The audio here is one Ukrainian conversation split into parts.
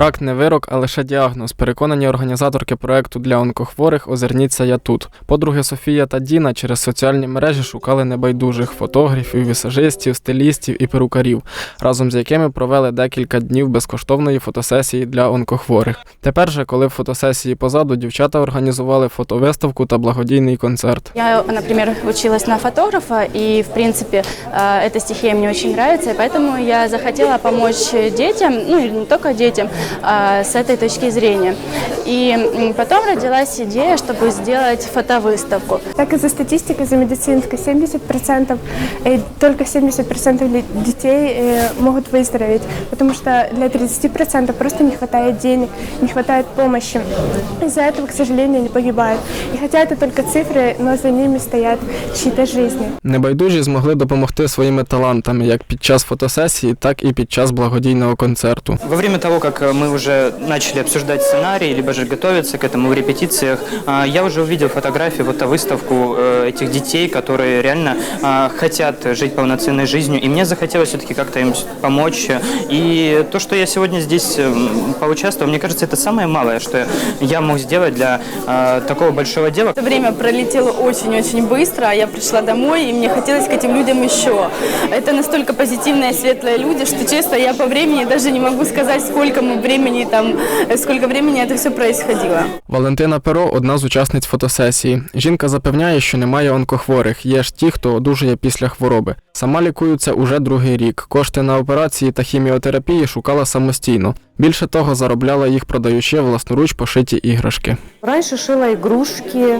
Рак не вирок, а лише діагноз. Переконані організаторки проекту для онкохворих Озирніться я тут. Подруги Софія та Діна через соціальні мережі шукали небайдужих фотографів, вісажистів, стилістів і перукарів, разом з якими провели декілька днів безкоштовної фотосесії для онкохворих. Тепер же, коли фотосесії позаду, дівчата організували фотовиставку та благодійний концерт. Я, например, училась на фотографа, и, в принципе, э, эта стихия мне очень нравится, и поэтому я захотела помочь детям, ну и не только детям, а, с этой точки зрения. И м, потом родилась идея, чтобы сделать фотовыставку. Так и за статистикой, за медицинской 70%, и только 70% ли- детей э, могут выздороветь, потому что для 30% просто не хватает денег, не хватает помощи. Из-за этого, к сожалению, они погибают. И хотя это только цифры, но за ними стоят чьи-то жизни. Небайдужі змогли допомогти своїми талантами як під час фотосесії, так і під час благодійного концерту. Во время того, как э, мы уже начали обсуждать сценарий, либо же готовиться к этому в репетициях, а, я уже увидел фотографии, вот выставку э, этих детей, которые реально а, хотят жить полноценной жизнью, и мне захотелось все-таки как-то им помочь. И то, что я сегодня здесь м, поучаствовал, мне кажется, это самое малое, что я мог сделать для а, такого большого дела. Это время пролетело очень-очень быстро, я пришла домой, и мне хотелось к этим людям еще. Это настолько позитивные, светлые люди, что, честно, я по времени даже не могу сказать, сколько мы времени там, э, сколько времени это все происходило. Валентина Перо одна з учасниць фотосесії. Жінка запевняє, що немає онкохворих, є ж ті, хто одужує після хвороби. Сама лікується уже другий рік. Кошти на операції та хіміотерапії шукала самостійно. Більше того, заробляла їх, продаючи власноруч пошиті іграшки. Раньше шила игрушки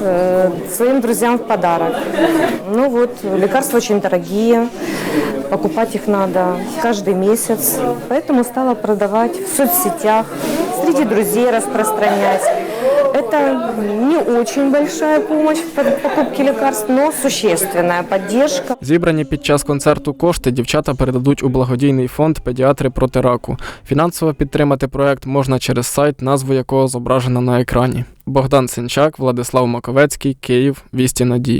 э, своим друзьям в подарок. Ну вот, лекарства очень дорогие, покупать их надо каждый месяц. Поэтому стала продавать в соцсетях, среди друзей распространять. Это не очень большая помощь в под- покупке лекарств, но существенная поддержка. Зібрані під час концерту кошти дівчата передадуть у благодійний фонд Педіатри проти раку. Фінансово підтримати проект можна через сайт, назву якого зображена на екрані. Богдан Сенчак, Владислав Маковецький, Київ, Вісті Надії.